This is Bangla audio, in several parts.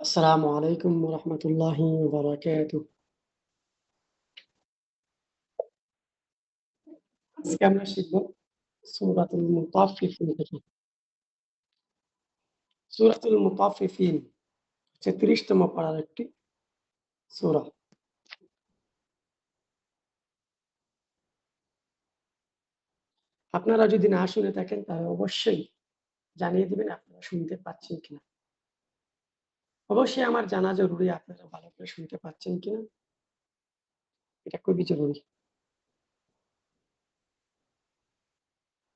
আসসালামু আলাইকুম রহমতুল্লাহি আজকে আমরা শিখব সুরাতুল মুতাফিফিন থেকে। সুরাতুল মুতাফিফিন হচ্ছে ত্রিশতম পাড়ার একটি সুরা। আপনারা যদি না শুনে থাকেন, তাহলে অবশ্যই জানিয়ে দিবেন, আপনারা শুনতে পাচ্ছেন কিনা। অবশ্যই আমার জানা জরুরি, আপনারা ভালো করে শুনতে পাচ্ছেন কিনা? এটা খুবই জরুরি।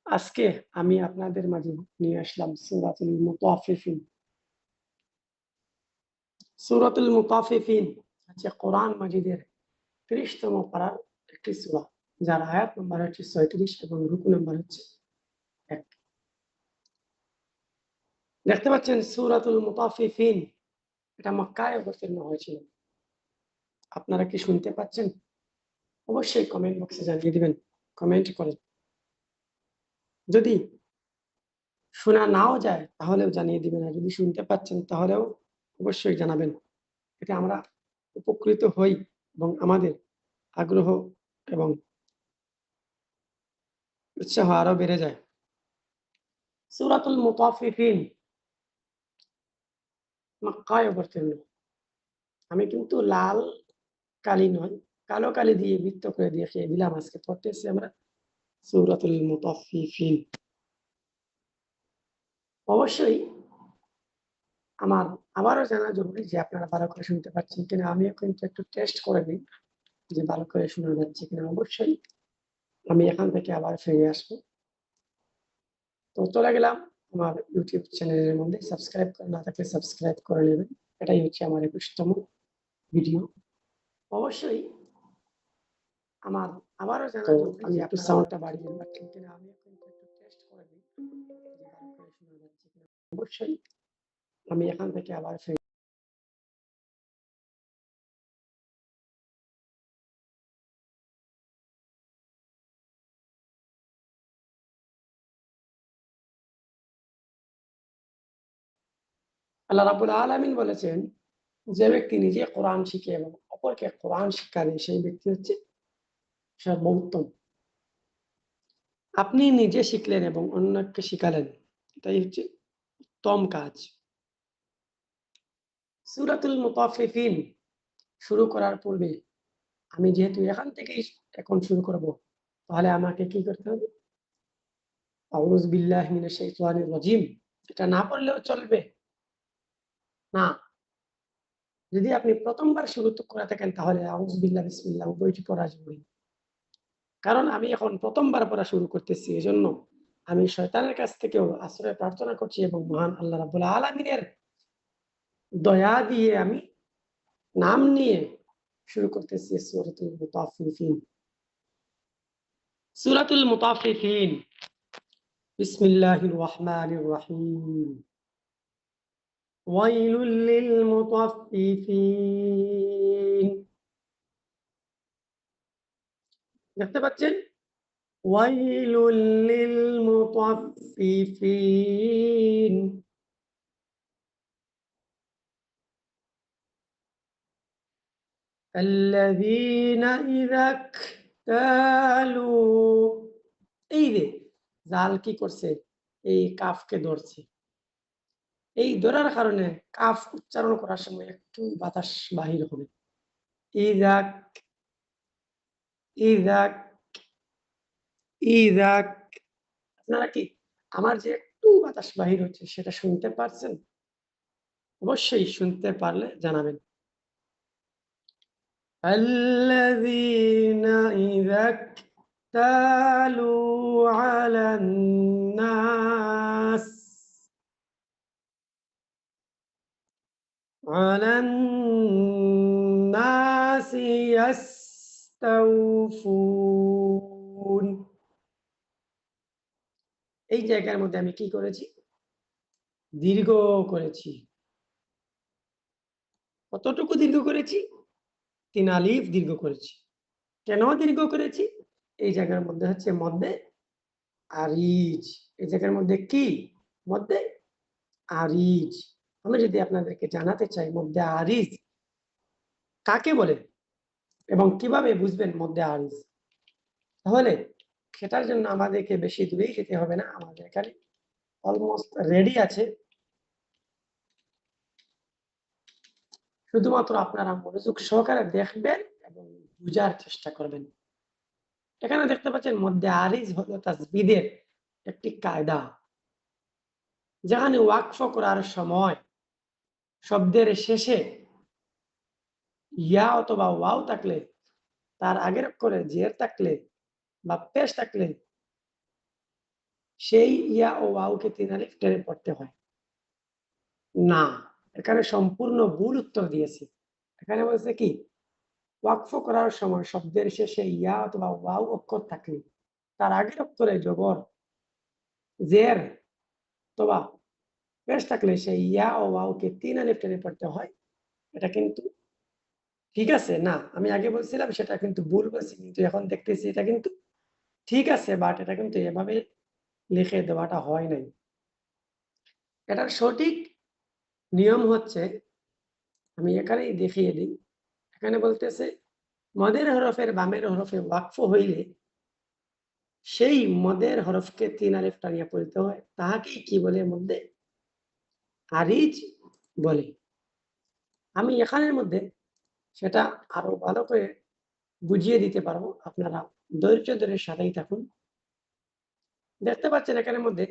আজকে আমি আপনাদের মাঝে নিয়ে আসলাম সুরাতুল মুতাফিফিন। সুরাতুল মুতাফিফিন হচ্ছে কোরআন মাজিদের ত্রিশতম পাড়ার একটি সুরা, যার আয়াত নম্বর হচ্ছে ছয়ত্রিশ এবং রুকু নম্বর হচ্ছে এক। দেখতে পাচ্ছেন সুরাতুল মুতাফিফিন এটা মক্কায় অবতীর্ণ হয়েছিল আপনারা কি শুনতে পাচ্ছেন? অবশ্যই কমেন্ট বক্সে জানিয়ে দিবেন। কমেন্ট করেন যদি শোনা নাও যায়, তাহলেও জানিয়ে দিবেন। আর যদি শুনতে পাচ্ছেন, তাহলেও অবশ্যই জানাবেন। এটা আমরা উপকৃত হই এবং আমাদের আগ্রহ এবং উৎসাহ আরও বেড়ে যায়। সুরাতুল মুতাফিফিন মক্কায় অবতীর্ণ। আমি কিন্তু লাল কালি নয়, কালো কালি দিয়ে বৃত্ত করে দিয়ে খেয়ে দিলাম আজকে পড়তেছি আমরা সৌরাতুল মুতাফিফিন অবশ্যই আমার আবারও জানা জরুরি যে আপনারা ভালো করে শুনতে পাচ্ছেন কিনা, আমিও কিন্তু একটু টেস্ট করে নিই যে ভালো করে শোনা যাচ্ছে কিনা। অবশ্যই আমি এখান থেকে আবার ফিরে আসব। তো চলে গেলাম আমার ইউটিউব চ্যানেলের মধ্যে সাবস্ক্রাইব না থাকলে সাবস্ক্রাইব করে নেবেন। এটাই হচ্ছে আমার একুশতম ভিডিও অবশ্যই আমার আবারও জানা আমি একটু সাউন্ডটা বাড়িয়ে ঠিক কিনা আমি এখন একটু টেস্ট করে দিই। অবশ্যই আমি এখান থেকে আবার আল্লাহ রাবুল আলমিন বলেছেন যে ব্যক্তি নিজে কোরআন শিখে এবং অপরকে কোরআন শিক্ষা দেয় সেই ব্যক্তি হচ্ছে সর্বোত্তম। আপনি নিজে শিখলেন এবং অন্যকে শিখালেন, এটাই হচ্ছে উত্তম কাজ। সুরাতুল মুতাফিফিন শুরু করার পূর্বে আমি যেহেতু এখান থেকেই এখন শুরু করব, তাহলে আমাকে কি করতে হবে? আউজ বিল্লাহ মিনাশ শাইতানির রাজিম। এটা না পড়লেও চলবে। না। যদি আপনি প্রথমবার শুরু করে থাকেন, তাহলে আউজ বিল্লাহ বিসমিল্লাহ উভয়টি পড়া জরুরি। কারণ আমি এখন প্রথমবার পড়া শুরু করতেছি, এজন্য আমি শয়তানের কাছ থেকেও আশ্রয় প্রার্থনা করছি এবং মহান আল্লাহ রাবুল আলমিনের দয়া দিয়ে আমি নাম নিয়ে শুরু করতেছি সুরাতুল মুতাফিফিন সুরাতুল মুতাফিফিন বিসমিল্লাহির রহমানির রহিম। ويل للمطففين দেখতে পাচ্ছেন ويل للمطففين الذين إذا اكتالوا এই যে জাল কি করছে এই কাফকে ধরছে এই ধরার কারণে কাফ উচ্চারণ করার সময় একটু বাতাস বাহির হবে ইদাক ইদাক ইদাক আপনারা কি আমার যে একটু বাতাস বাহির হচ্ছে সেটা শুনতে পারছেন অবশ্যই শুনতে পারলে জানাবেন الذين إذا اكتالوا على الناس على الناس يستوفون এই জায়গার মধ্যে আমি কি করেছি দীর্ঘ করেছি কতটুকু দীর্ঘ করেছি তিন আলিফ দীর্ঘ করেছি কেন দীর্ঘ করেছি এই জায়গার মধ্যে হচ্ছে মধ্যে আরিজ এই জায়গার মধ্যে কি মধ্যে আরিজ আমি যদি আপনাদেরকে জানাতে চাই, মধ্যে আরিজ কাকে বলে? এবং কীভাবে বুঝবেন মধ্যে আরিজ তাহলে সেটার জন্য আমাদেরকে বেশি দূরেই যেতে হবে না, আমাদের এখানে অলমোস্ট রেডি আছে। শুধুমাত্র আপনারা মনোযোগ সহকারে দেখবেন এবং বুঝার চেষ্টা করবেন। এখানে দেখতে পাচ্ছেন, মধ্যে আরিজ হলো তাজবিদের একটি কায়দা, যেখানে ওয়াকফ করার সময় শব্দের শেষে ইয়া অথবা ওয়াও থাকলে, তার আগের করে জের থাকলে বা পেশ থাকলে, সেই ইয়া ও ওয়াওকে তিন আলিফ টেনে পড়তে হয়। না, এখানে সম্পূর্ণ ভুল উত্তর দিয়েছে। এখানে বলছে কি, ওয়াকফ করার সময় শব্দের শেষে ইয়া অথবা ওয়াও অক্ষর থাকলে, তার আগের অক্ষরে জবর জের অথবা পেশ থাকলে সেই ইয়া ও ওয়াওকে তিন আলিফ টেনে পড়তে হয়। এটা কিন্তু ঠিক আছে, না, আমি আগে বলছিলাম সেটা কিন্তু ভুল বলছি, কিন্তু এখন দেখতেছি এটা কিন্তু ঠিক আছে বাট এটা কিন্তু এভাবে লিখে দেওয়াটা হয় নাই। এটার সঠিক নিয়ম হচ্ছে, আমি এখানেই দেখিয়ে দিই, এখানে বলতেছে, মদের হরফের বামের হরফে ওয়াকফ হইলে সেই মদের হরফকে তিন আলিফ টানিয়া পড়তে হয়। তাহাকেই কি বলে মধ্যে আরিজ বলে। আমি এখানের মধ্যে সেটা আরও ভালো করে বুঝিয়ে দিতে পারব। আপনারা ধৈর্য ধরে সাথেই থাকুন। দেখতে পাচ্ছেন এখানের মধ্যে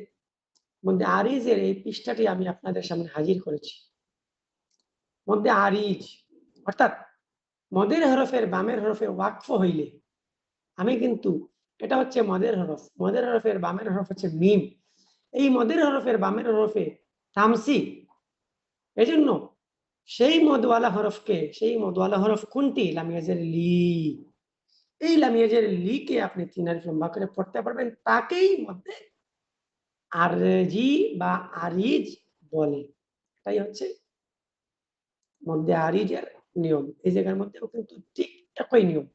মধ্যে আরিজের এই পৃষ্ঠাটি আমি আপনাদের সামনে হাজির করেছি। মধ্যে আরিজ, অর্থাৎ মদের হরফের বামের হরফে ওয়াকফ হইলে আমি কিন্তু, এটা হচ্ছে মদের হরফ। মদের হরফের বামের হরফ হচ্ছে মিম। এই মদের হরফের বামের হরফে তামসি এজন্য সেই মদওয়ালা হরফকে সেই মদওয়ালা হরফ কোনটি লামিয়াজের লি এই লামিয়াজের লিকে আপনি তিন আলিফ লম্বা করে পড়তে পারবেন তাকেই মধ্যে আরজি বা আরিজ বলে এটাই হচ্ছে মধ্যে আরিজের নিয়ম এই জায়গার মধ্যেও কিন্তু ঠিক একই নিয়ম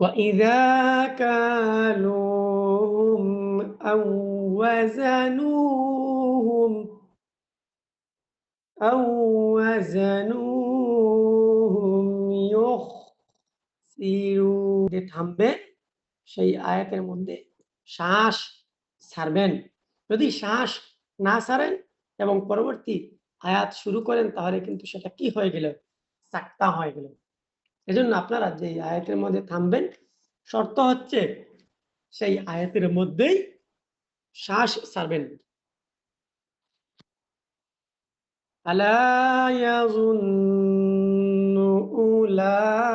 وإذا كالوهم أو وزنوهم أو وزنوهم يخسرون থামবেন সেই আয়াতের মধ্যে শ্বাস ছাড়বেন যদি শ্বাস না ছাড়েন এবং পরবর্তী আয়াত শুরু করেন তাহলে কিন্তু সেটা কি হয়ে গেল চাক্তা হয়ে গেল এজন্য আপনারা যে আয়াতের মধ্যে থামবেন শর্ত হচ্ছে সেই আয়াতের মধ্যেই శ్వాస సర్వెంట్ ألا يظن أولئك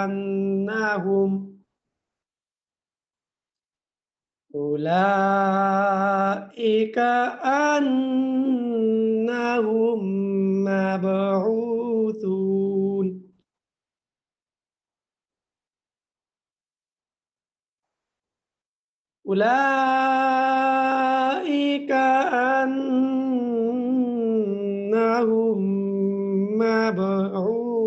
أنهم أولئك أنهم مبعوثون. أولئك أنهم مبعوثون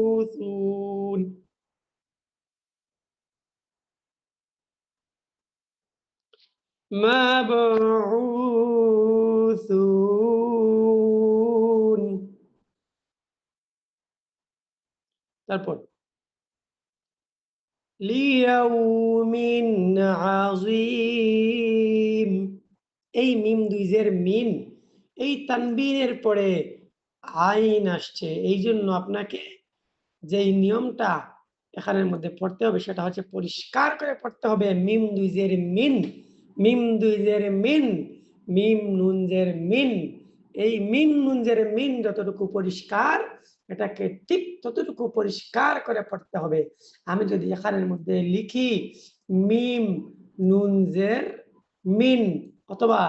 مبعوثون তারপর লিয়াউমিন আজিম এই মিম দুইজের মিন, এই তানবিনের পরে আইন আসছে। এই জন্য আপনাকে যেই নিয়মটা এখানের মধ্যে পড়তে হবে, সেটা হচ্ছে পরিষ্কার করে পড়তে হবে। মিম দুইজের মিন, মিম দুইজের মিন, মিম নুনজের মিন। এই মিম নুনজের মিন যতটুকু পরিষ্কার এটাকে ঠিক ততটুকু পরিষ্কার করে পড়তে হবে। আমি যদি এখানের মধ্যে লিখি, মিম নুনজের মিন অথবা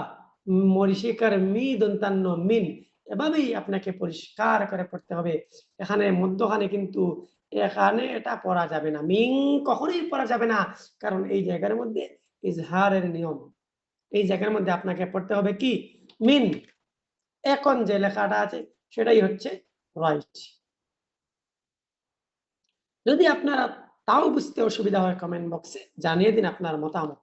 মরিশিকার মি দন্তান্ন মিন, এভাবেই আপনাকে পরিষ্কার করে পড়তে হবে। এখানে মধ্যখানে কিন্তু এখানে এটা পড়া যাবে না। মিং কখনোই পড়া যাবে না, কারণ এই জায়গার মধ্যে ইজহারের নিয়ম। এই জায়গার মধ্যে আপনাকে পড়তে হবে কি? মিন। এখন যে লেখাটা আছে, সেটাই হচ্ছে রাইট যদি আপনারা তাও বুঝতে অসুবিধা হয় কমেন্ট বক্সে জানিয়ে দিন আপনার মতামত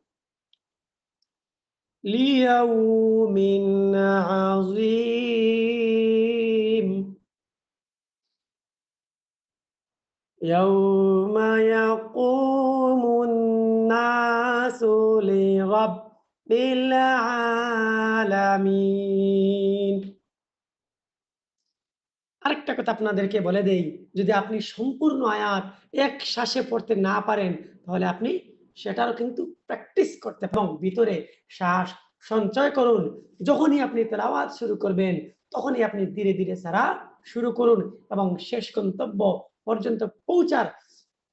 ليوم عظيم يوم يقوم الناس لرب العالمين আরেকটা কথা আপনাদেরকে বলে দেই, যদি আপনি সম্পূর্ণ আয়াত এক শ্বাসে পড়তে না পারেন, তাহলে আপনি সেটারও কিন্তু প্র্যাকটিস করতে এবং ভিতরে শ্বাস সঞ্চয় করুন। যখনই আপনি তেলাওয়াত শুরু করবেন, তখনই আপনি ধীরে ধীরে সারা শুরু করুন এবং শেষ গন্তব্য পর্যন্ত পৌঁছার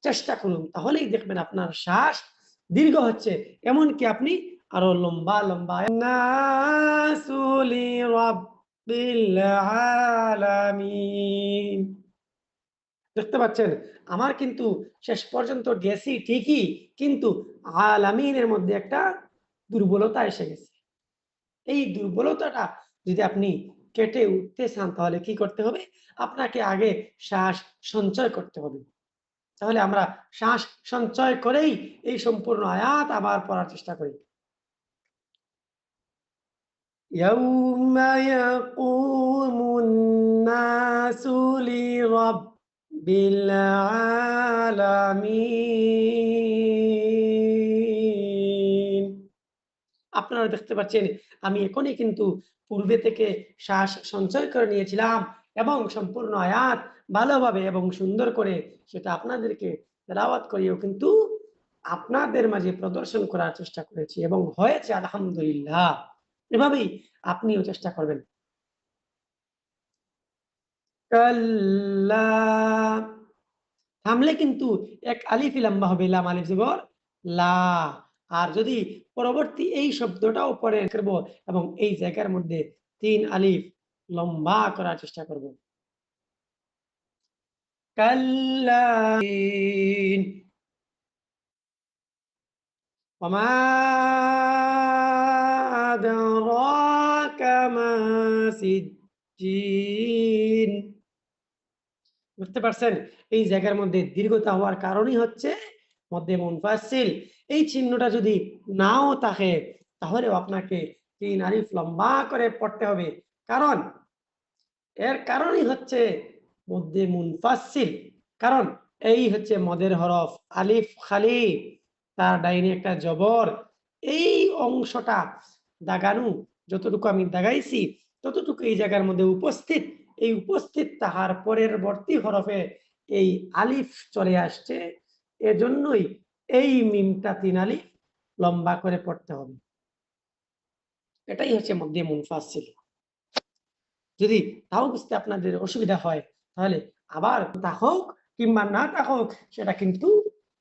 চেষ্টা করুন। তাহলেই দেখবেন আপনার শ্বাস দীর্ঘ হচ্ছে। এমনকি আপনি আরও লম্বা লম্বা। দেখতে পাচ্ছেন, আমার কিন্তু শেষ পর্যন্ত গেছি ঠিকই, কিন্তু আলামিনের মধ্যে একটা দুর্বলতা এসে গেছে। এই দুর্বলতাটা যদি আপনি কেটে উঠতে চান, তাহলে কি করতে হবে? আপনাকে আগে শ্বাস সঞ্চয় করতে হবে। তাহলে আমরা শ্বাস সঞ্চয় করেই এই সম্পূর্ণ আয়াত আবার পড়ার চেষ্টা করি। يوم يقوم الناس لرب العالمين আপনারা দেখতে পাচ্ছেন আমি এখনই কিন্তু পূর্বে থেকে শ্বাস সঞ্চয় করে নিয়েছিলাম এবং সম্পূর্ণ আয়াত ভালোভাবে এবং সুন্দর করে সেটা আপনাদেরকে তেলাওয়াত করিয়েও কিন্তু আপনাদের মাঝে প্রদর্শন করার চেষ্টা করেছি এবং হয়েছে আলহামদুলিল্লাহ এভাবেই আপনিও চেষ্টা করবেন। থামলে কিন্তু এক আলিফি লম্বা হবে, লাম আলিফ জবর, লা। আর যদি পরবর্তী এই শব্দটাও পরে করব এবং এই জায়গার মধ্যে তিন আলিফ লম্বা করার চেষ্টা করব। কাল্লা। أدراك ما سجين বুঝতে পারছেন এই জায়গার মধ্যে দীর্ঘতা হওয়ার কারণই হচ্ছে মধ্যে মুনফাসিল এই চিহ্নটা যদি নাও থাকে তাহলেও আপনাকে তিন আলিফ লম্বা করে পড়তে হবে কারণ এর কারণই হচ্ছে মধ্যে মুনফাসিল কারণ এই হচ্ছে মদের হরফ আলিফ খালি তার ডাইনে একটা জবর এই অংশটা দাগানু, যতটুকু আমি দাগাইছি, ততটুকু এই জায়গার মধ্যে উপস্থিত। এই উপস্থিত তাহার পরের বর্তী হরফে এই আলিফ চলে আসছে। এজন্যই এই মিমটা তিন আলিফ লম্বা করে পড়তে হবে। এটাই হচ্ছে মধ্যে মুনফাসিল। যদি তাও বুঝতে আপনাদের অসুবিধা হয়, তাহলে আবার তা হোক কিংবা না তা হোক, সেটা কিন্তু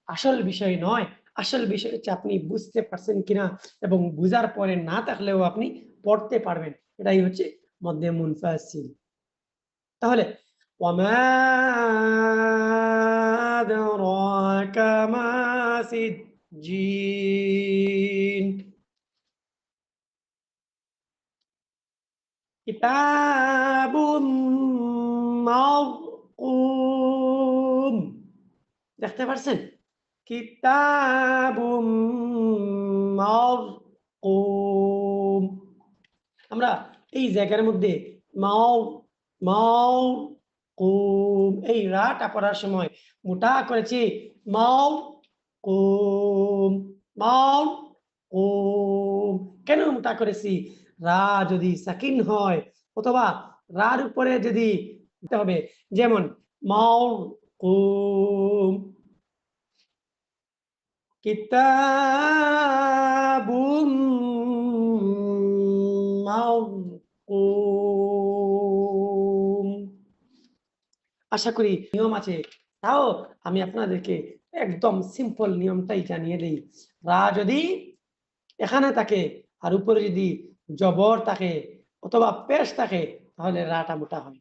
আসল বিষয় নয়। আসল বিষয় হচ্ছে আপনি বুঝতে পারছেন কিনা এবং বুঝার পরে না থাকলেও আপনি পড়তে পারবেন। এটাই হচ্ছে মধ্যে মুনফাসিল। তাহলে দেখতে পারছেন? কিতাবুম মারকুম আমরা এই জায়গার মধ্যে মাও মাও কুম এই রাটা পড়ার সময় মোটা করেছি মাও কুম মাও কুম কেন মোটা করেছি? রা যদি সাকিন হয়, অথবা রার উপরে যদি হবে, যেমন মাও কুম কিতাবুম মারকুম আশা করি নিয়ম আছে। তাও আমি আপনাদেরকে একদম সিম্পল নিয়মটাই জানিয়ে দেই। রা যদি এখানে থাকে আর উপরে যদি জবর থাকে অথবা পেশ থাকে, তাহলে রাটা মোটা হয়।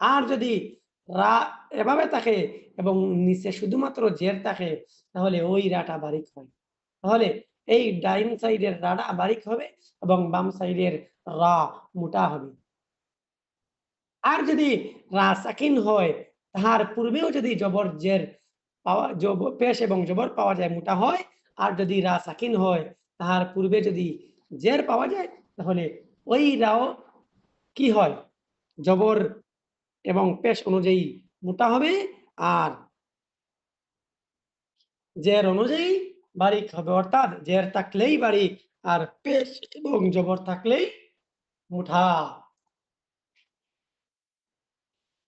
আর যদি রা এভাবে থাকে এবং নিচে শুধুমাত্র জের থাকে, তাহলে ওই রাটা বারিক হয়। তাহলে এই ডাইন সাইডের রাটা বারিক হবে এবং বাম সাইডের রা মোটা হবে। আর যদি রা সাকিন হয়, তাহার পূর্বেও যদি জবর জের পাওয়া, জব, পেশ এবং জবর পাওয়া যায়, মোটা হয়, আর যদি রা সাকিন হয়, তাহার পূর্বে যদি জের পাওয়া যায়, তাহলে ওই রাও কি হয়? জবর এবং পেশ অনুযায়ী মোটা হবে আর জের অনুযায়ী বারিক হবে। অর্থাৎ জের থাকলেই বারিক আর পেশ এবং জবর থাকলেই মুঠা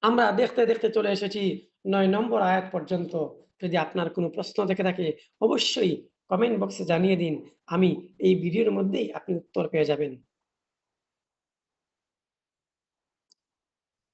আমরা দেখতে দেখতে চলে এসেছি নয় নম্বর আয়াত পর্যন্ত। যদি আপনার কোনো প্রশ্ন থেকে থাকে, অবশ্যই কমেন্ট বক্সে জানিয়ে দিন। আমি এই ভিডিওর মধ্যেই আপনি উত্তর পেয়ে যাবেন।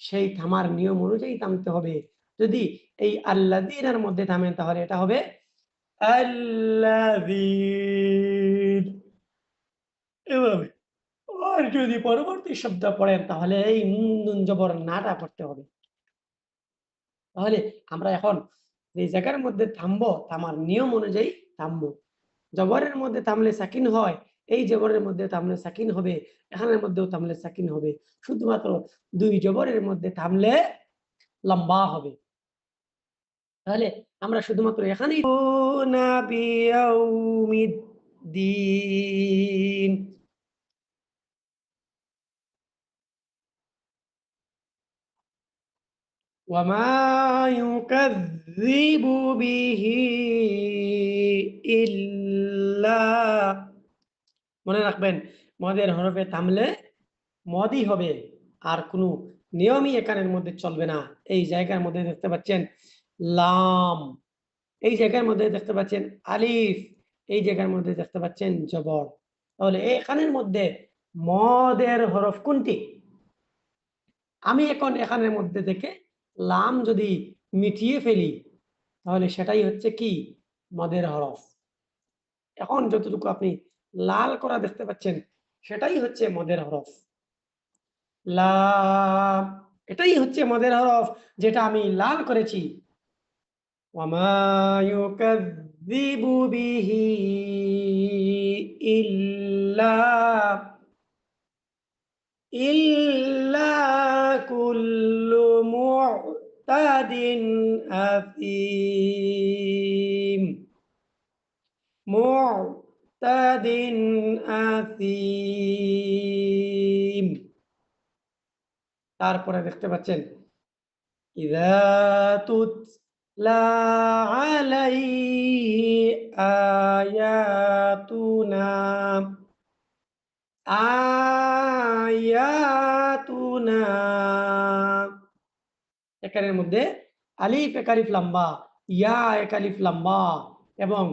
সেই থামার নিয়ম অনুযায়ী থামতে হবে। যদি এই আল্লাদিনের মধ্যে থামেন তাহলে এটা হবে এভাবে। আর যদি পরবর্তী শব্দ পড়েন, তাহলে এই নুন জবর নাটা পড়তে হবে। তাহলে আমরা এখন যে জায়গার মধ্যে থামবো থামার নিয়ম অনুযায়ী থামবো। জবরের মধ্যে থামলে সাকিন হয় এই জবরের মধ্যে থামলে সাকিন হবে এখানের মধ্যেও থামলে সাকিন হবে শুধুমাত্র দুই জবরের মধ্যে থামলে লম্বা হবে তাহলে আমরা শুধুমাত্র এখানেই দিন وما يكذب به إلا মনে রাখবেন, মদের হরফে থামলে মদই হবে, আর কোনো নিয়মই এখানের মধ্যে চলবে না। এই জায়গার মধ্যে দেখতে পাচ্ছেন, লাম। এই জায়গার মধ্যে দেখতে পাচ্ছেন, আলিফ। এই জায়গার মধ্যে দেখতে পাচ্ছেন, জবর। তাহলে এখানের মধ্যে মদের হরফ কোনটি? আমি এখন এখানের মধ্যে থেকে লাম যদি মিটিয়ে ফেলি, তাহলে সেটাই হচ্ছে কি? মদের হরফ। এখন যতটুকু আপনি লাল করা দেখতে পাচ্ছেন, সেটাই হচ্ছে মদের হরফ। এটাই হচ্ছে মদের হরফ যেটা আমি লাল করেছি। ইল্লা ইল্লা معتد أثيم معتد أثيم তারপরে দেখতে পাচ্ছেন إذا تتلى عليه آياتنا আয়াতুনা এখানের মধ্যে আলিফ এক আলিফ লম্বা ইয়া এক আলিফ লম্বা এবং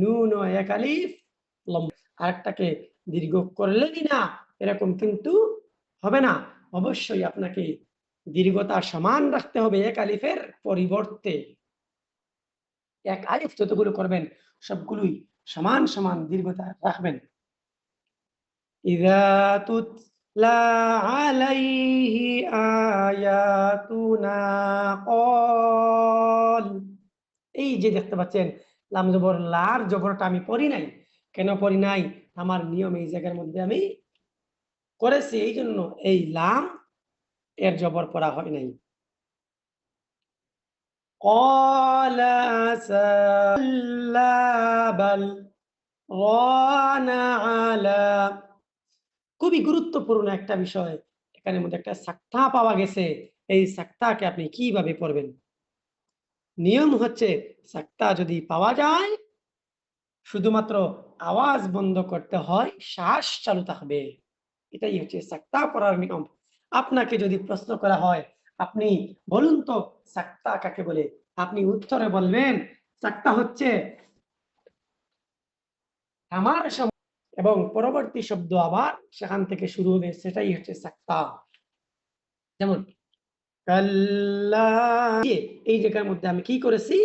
নুন ও এক আলিফ লম্বা আরেকটাকে দীর্ঘ করলেনই না এরকম কিন্তু হবে না অবশ্যই আপনাকে দীর্ঘতা সমান রাখতে হবে এক আলিফের পরিবর্তে এক আলিফ যতগুলো করবেন সবগুলোই সমান সমান দীর্ঘতা রাখবেন إذا تتلى عليه آياتنا قال এই যে দেখতে পাচ্ছেন লাম জবর লার জবরটা আমি পড়ি নাই কেন পড়ি নাই আমার নিয়ম এই জায়গার মধ্যে আমি করেছি এই জন্য এই লাম এর জবর পড়া হয় নাই قال سلا بل ران على খুবই গুরুত্বপূর্ণ একটা বিষয় এখানের মধ্যে একটা সাক্তা পাওয়া গেছে এই সাক্তাকে আপনি কিভাবে পড়বেন নিয়ম হচ্ছে সাক্তা যদি পাওয়া যায় শুধুমাত্র আওয়াজ বন্ধ করতে হয়, শ্বাস চালু থাকবে। এটাই হচ্ছে সাক্তা পড়ার নিয়ম। আপনাকে যদি প্রশ্ন করা হয়, আপনি বলুন তো সাক্তা কাকে বলে? আপনি উত্তরে বলবেন, সাক্তা হচ্ছে আমার এবং পরবর্তী শব্দ আবার সেখান থেকে শুরু হবে, সেটাই হচ্ছে সাক্তা। যেমন এই জায়গার মধ্যে আমি কি করেছি?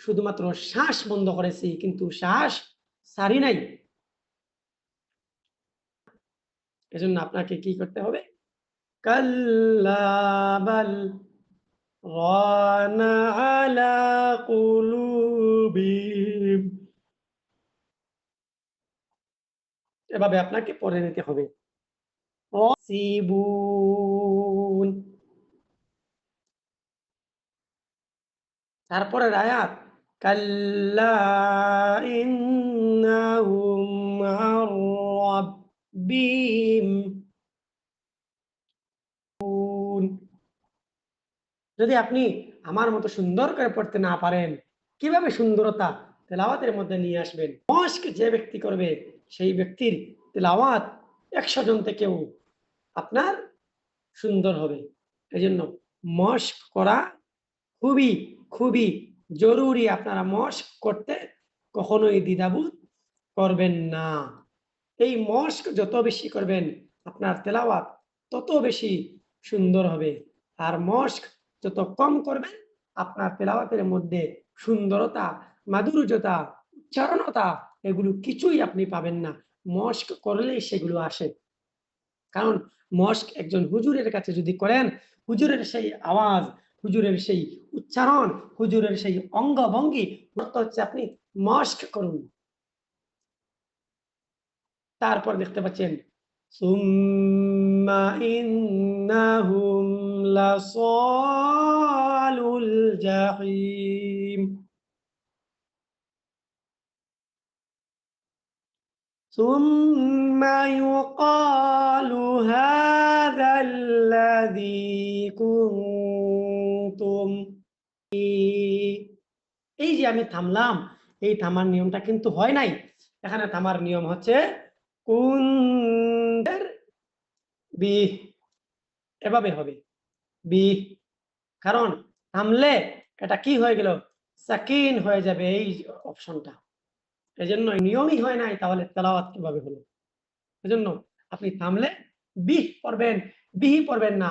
শুধুমাত্র শ্বাস বন্ধ করেছি, কিন্তু শ্বাস সারি নাই। এজন্য আপনাকে কি করতে হবে? কাল্লা রানা আলা কুলুবিহিম এভাবে আপনাকে পড়ে নিতে হবে। তারপরে আয়াত কাল্লা ইন্নাহুম আন রাব্বিহিম যদি আপনি আমার মতো সুন্দর করে পড়তে না পারেন, কীভাবে সুন্দরতা তেলাওয়াতের মধ্যে নিয়ে আসবেন? মস্ক যে ব্যক্তি করবে, সেই ব্যক্তির তেলাওয়াত একশো জন থেকেও আপনার সুন্দর হবে। এই জন্য মস্ক করা খুবই খুবই জরুরি আপনারা মস্ক করতে কখনোই দ্বিধাবোধ করবেন না। এই মস্ক যত বেশি করবেন, আপনার তেলাওয়াত তত বেশি সুন্দর হবে। আর মস্ক যত কম করবেন, আপনার তেলাওয়াতের মধ্যে সুন্দরতা, মাধুর্যতা, উচ্চারণতা, এগুলো কিছুই আপনি পাবেন না। মস্ক করলেই সেগুলো আসে। কারণ মস্ক একজন হুজুরের কাছে যদি করেন, হুজুরের সেই আওয়াজ হুজুরের সেই উচ্চারণ হুজুরের সেই অঙ্গভঙ্গি হচ্ছে আপনি মস্ক করুন তারপর দেখতে পাচ্ছেন সুম্মা ইন্নাহুম লাসালুল জাহিম ثم يقال هذا الذي তুম। এই যে আমি থামলাম, এই থামার নিয়মটা কিন্তু হয় নাই। এখানে থামার নিয়ম হচ্ছে কুন বি। এভাবে হবে। বি। কারণ থামলে এটা কি হয়ে গেল? সাকিন হয়ে যাবে এই অপশনটা। এই জন্য নিয়মই হয় নাই, তাহলে তেলাওয়াত কীভাবে হলো? এজন্য আপনি থামলে বিহ পড়বেন, বিহি পড়বেন না।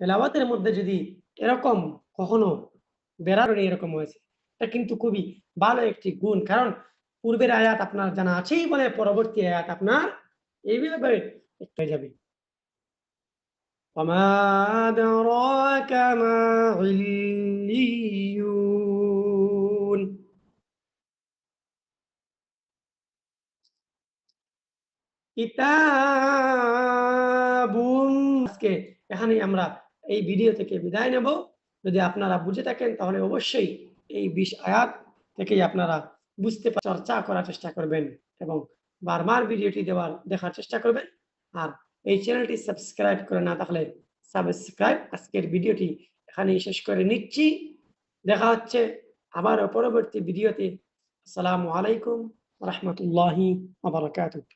তেলাওয়াতের মধ্যে যদি এরকম কখনো বেড়ানোর এরকম হয়েছে, এটা কিন্তু খুবই ভালো একটি গুণ। কারণ পূর্বের আয়াত আপনার জানা আছেই বলে, পরবর্তী আয়াত আপনার এই ব্যাপারে হয়ে যাবে। আজকে এখানে আমরা এই ভিডিও থেকে বিদায় নেব। যদি আপনারা বুঝে থাকেন, তাহলে অবশ্যই এই বিশ আয়াত থেকেই আপনারা বুঝতে চর্চা করার চেষ্টা করবেন এবং বারবার ভিডিওটি দেওয়ার দেখার চেষ্টা করবেন। আর এই চ্যানেলটি সাবস্ক্রাইব করে না থাকলে সাবস্ক্রাইব আজকের ভিডিওটি এখানেই শেষ করে নিচ্ছি। দেখা হচ্ছে আবার পরবর্তী ভিডিওতে আসসালামু আলাইকুম রহমতুল্লাহি আবরকাতুহ